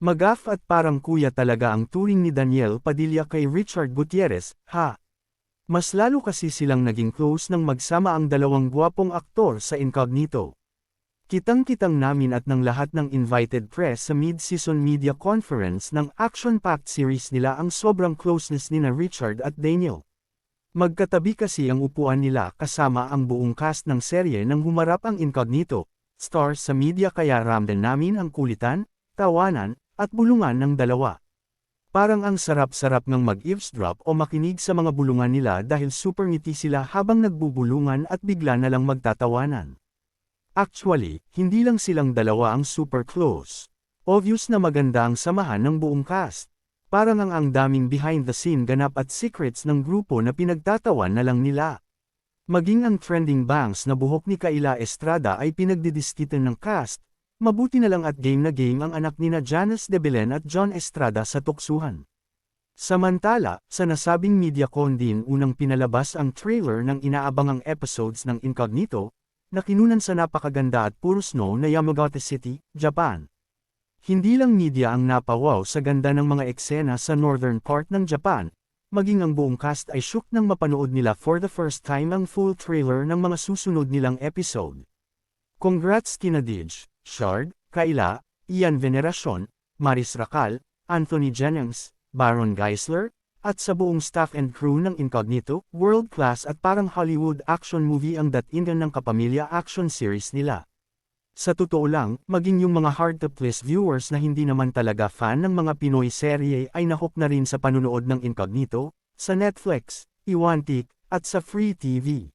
Magaf at parang kuya talaga ang turing ni Daniel Padilla kay Richard Gutierrez, ha? Mas lalo kasi silang naging close nang magsama ang dalawang gwapong aktor sa Incognito. Kitang-kitang namin at ng lahat ng invited press sa mid-season media conference ng action-packed series nila ang sobrang closeness ni na Richard at Daniel. Magkatabi kasi ang upuan nila kasama ang buong cast ng serye nang humarap ang Incognito, stars sa media kaya ramdam namin ang kulitan, tawanan, at bulungan ng dalawa. Parang ang sarap-sarap ng mag-eavesdrop o makinig sa mga bulungan nila dahil super ngiti sila habang nagbubulungan at bigla na lang magtatawanan. Actually, hindi lang silang dalawa ang super close. Obvious na maganda ang samahan ng buong cast. Parang ang ang daming behind the scene ganap at secrets ng grupo na pinagtatawan na lang nila. Maging ang trending bangs na buhok ni Kaila Estrada ay pinagdidiskitan ng cast, Mabuti na lang at game na game ang anak nina Janice de Belen at John Estrada sa tuksuhan. Samantala, sa nasabing MediaCon din unang pinalabas ang trailer ng inaabangang episodes ng Incognito, na kinunan sa napakaganda at puro snow na Yamagata City, Japan. Hindi lang media ang napawaw sa ganda ng mga eksena sa northern part ng Japan, maging ang buong cast ay shook nang mapanood nila for the first time ang full trailer ng mga susunod nilang episode. Congrats kina Dij, Shard, Kaila, Ian Veneracion, Maris Racal, Anthony Jennings, Baron Geisler, at sa buong staff and crew ng Incognito, world-class at parang Hollywood action movie ang datingan ng kapamilya action series nila. Sa totoo lang, maging yung mga hard-to-please viewers na hindi naman talaga fan ng mga Pinoy serye ay nahok na rin sa panunood ng Incognito, sa Netflix, Iwantik, at sa Free TV.